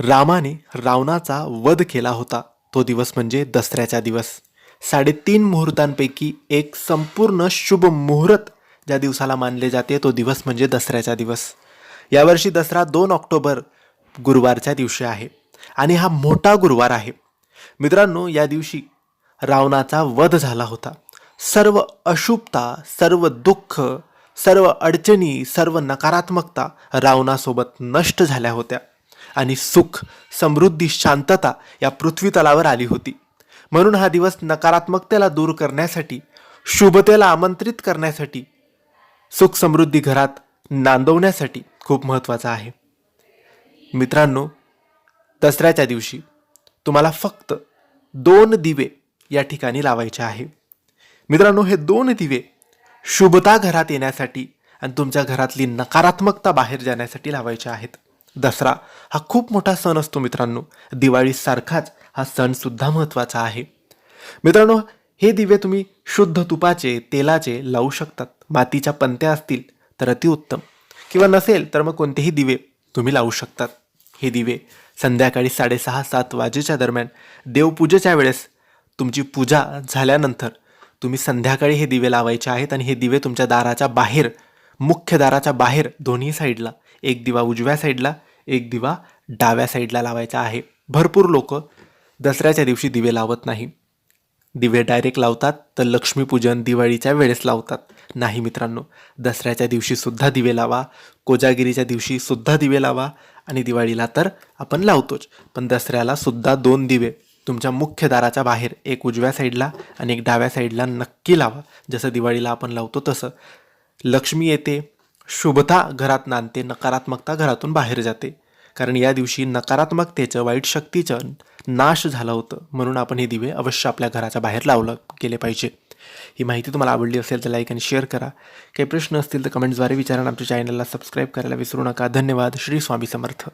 रामाने रावणाचा वध केला होता. तो दिवस म्हणजे दसऱ्याचा दिवस. साडेतीन मुहूर्तांपैकी एक संपूर्ण शुभ मुहूर्त ज्या दिवसाला मानले जाते तो दिवस म्हणजे दसऱ्याचा दिवस. यावर्षी दसरा दोन ऑक्टोबर गुरुवारच्या दिवशी आहे आणि हा मोठा गुरुवार आहे. मित्रांनो या दिवशी रावणाचा वध झाला होता. सर्व अशुभता सर्व दुःख सर्व अडचणी सर्व नकारात्मकता रावणासोबत नष्ट झाल्या होत्या. आणि सुख समृद्धी शांतता या पृथ्वी तलावर आली होती. म्हणून हा दिवस नकारात्मकतेला दूर करण्यासाठी शुभतेला आमंत्रित करण्यासाठी सुख समृद्धी घरात नांदवण्यासाठी खूप महत्त्वाचा आहे. मित्रांनो दसऱ्याच्या दिवशी तुम्हाला फक्त दोन दिवे या ठिकाणी लावायचे आहे. मित्रांनो हे दोन दिवे शुभता घरात येण्यासाठी आणि तुमच्या घरातली नकारात्मकता बाहेर जाण्यासाठी लावायचे आहेत. दसरा हा खूप मोठा सण असतो मित्रांनो. दिवाळीसारखाच हा सणसुद्धा महत्त्वाचा आहे. मित्रांनो हे दिवे तुम्ही शुद्ध तुपाचे तेलाचे लावू शकतात. मातीच्या पंत्या असतील तर अतिउत्तम किंवा नसेल तर मग कोणतेही दिवे तुम्ही लावू शकतात. हे दिवे संध्याकाळी साडेसहा सात वाजेच्या दरम्यान देवपूजेच्या वेळेस तुमची पूजा झाल्यानंतर तुम्ही संध्याकाळी हे दिवे लावायचे आहेत आणि हे दिवे तुमच्या दाराच्या बाहेर मुख्य दाराच्या बाहेर दोन्ही साईडला एक दिवा उजव्या साईडला एक दिवा डाव्या साईडला लावायचा आहे. भरपूर लोक दसऱ्याच्या दिवशी दिवे लावत नाही. दिवे डायरेक्ट लावतात तर लक्ष्मीपूजन दिवाळीच्या वेळेस लावतात. नाही मित्रांनो दसऱ्याच्या दिवशीसुद्धा दिवे लावा कोजागिरीच्या दिवशीसुद्धा दिवे लावा आणि दिवाळीला तर आपण लावतोच. पण दसऱ्याला सुद्धा दोन दिवे तुमच्या मुख्य दाराच्या बाहेर एक उजव्या साईडला आणि एक डाव्या साईडला नक्की लावा. जसं दिवाळीला आपण लावतो तसं. लक्ष्मी येते शुभता घरात नांदते नकारात्मकता घरातून बाहेर जाते. कारण या दिवशी नकारात्मकतेचं वाईट शक्तीचं नाश झालं होतं. म्हणून आपण हे दिवे अवश्य आपल्या घराच्या बाहेर लावलं गेले पाहिजे. ही माहिती तुम्हाला आवडली असेल तर लाईक आणि शेअर करा. काही प्रश्न असतील तर कमेंट्सद्वारे विचारा आमच्या चॅनलला सबस्क्राईब करायला विसरू नका. धन्यवाद. श्री स्वामी समर्थ.